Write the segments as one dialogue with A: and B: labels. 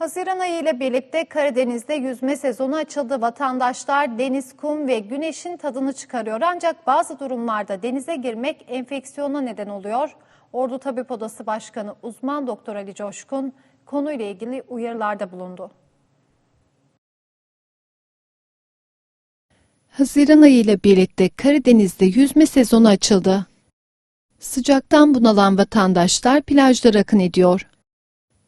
A: Haziran ayı ile birlikte Karadeniz'de yüzme sezonu açıldı. Vatandaşlar deniz, kum ve güneşin tadını çıkarıyor. Ancak bazı durumlarda denize girmek enfeksiyona neden oluyor. Ordu Tabip Odası Başkanı uzman doktor Ali Coşkun konuyla ilgili uyarılarda bulundu.
B: Haziran ayı ile birlikte Karadeniz'de yüzme sezonu açıldı. Sıcaktan bunalan vatandaşlar plajlara akın ediyor.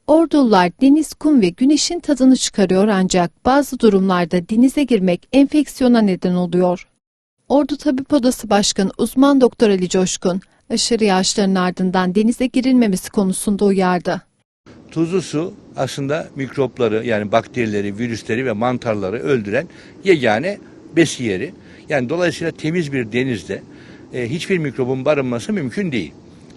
B: Ordulular deniz, kum ve güneşin tadını çıkarıyor ancak bazı durumlarda denize girmek enfeksiyona neden oluyor. Ordu Tabip Odası Başkanı uzman doktor Ali Coşkun, aşırı yağışların ardından denize girilmemesi konusunda uyardı.
C: Tuzlu su aslında mikropları yani bakterileri, virüsleri ve mantarları öldüren yegane besi yeri. Yani dolayısıyla temiz bir denizde e, hiçbir mikrobun barınması mümkün değil.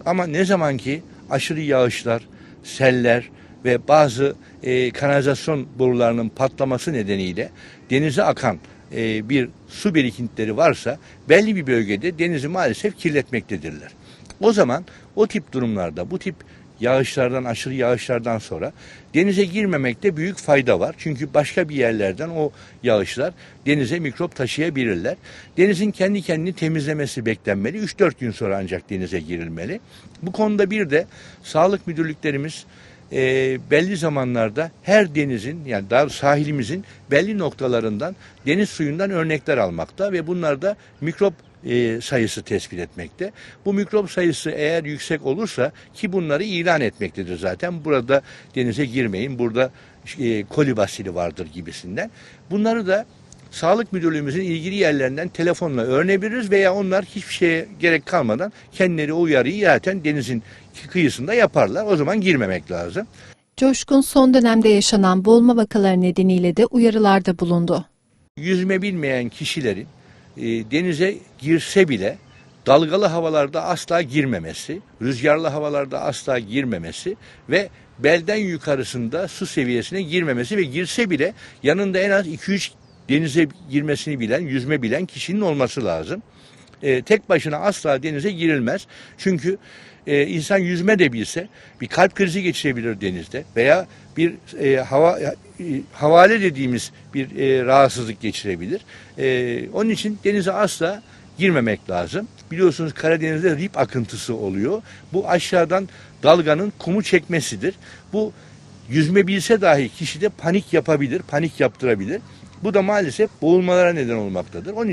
C: Ama ne zaman ki aşırı yağışlar, seller ve bazı e, kanalizasyon borularının patlaması nedeniyle denize akan e, bir su birikintileri varsa belli bir bölgede denizi maalesef kirletmektedirler. O zaman o tip durumlarda bu tip yağışlardan aşırı yağışlardan sonra denize girmemekte büyük fayda var. Çünkü başka bir yerlerden o yağışlar denize mikrop taşıyabilirler. Denizin kendi kendini temizlemesi beklenmeli. 3-4 gün sonra ancak denize girilmeli. Bu konuda bir de sağlık müdürlüklerimiz e, belli zamanlarda her denizin yani daha sahilimizin belli noktalarından deniz suyundan örnekler almakta ve bunlarda mikrop e, sayısı tespit etmekte. Bu mikrop sayısı eğer yüksek olursa ki bunları ilan etmektedir zaten. Burada denize girmeyin, burada e, kolibasili vardır gibisinden. Bunları da Sağlık Müdürlüğümüzün ilgili yerlerinden telefonla öğrenebiliriz veya onlar hiçbir şeye gerek kalmadan kendileri o uyarıyı zaten denizin kıyısında yaparlar. O zaman girmemek lazım.
B: Coşkun son dönemde yaşanan boğulma vakaları nedeniyle de uyarılarda bulundu.
C: Yüzme bilmeyen kişilerin e, denize girse bile dalgalı havalarda asla girmemesi, rüzgarlı havalarda asla girmemesi ve belden yukarısında su seviyesine girmemesi ve girse bile yanında en az 2-3 denize girmesini bilen, yüzme bilen kişinin olması lazım. E, tek başına asla denize girilmez. Çünkü e, insan yüzme de bilse bir kalp krizi geçirebilir denizde veya bir e, hava e, havale dediğimiz bir e, rahatsızlık geçirebilir. E, onun için denize asla girmemek lazım. Biliyorsunuz Karadeniz'de rip akıntısı oluyor. Bu aşağıdan dalganın kumu çekmesidir. Bu yüzme bilse dahi kişide panik yapabilir, panik yaptırabilir. Bu da maalesef boğulmalara neden olmaktadır. Onun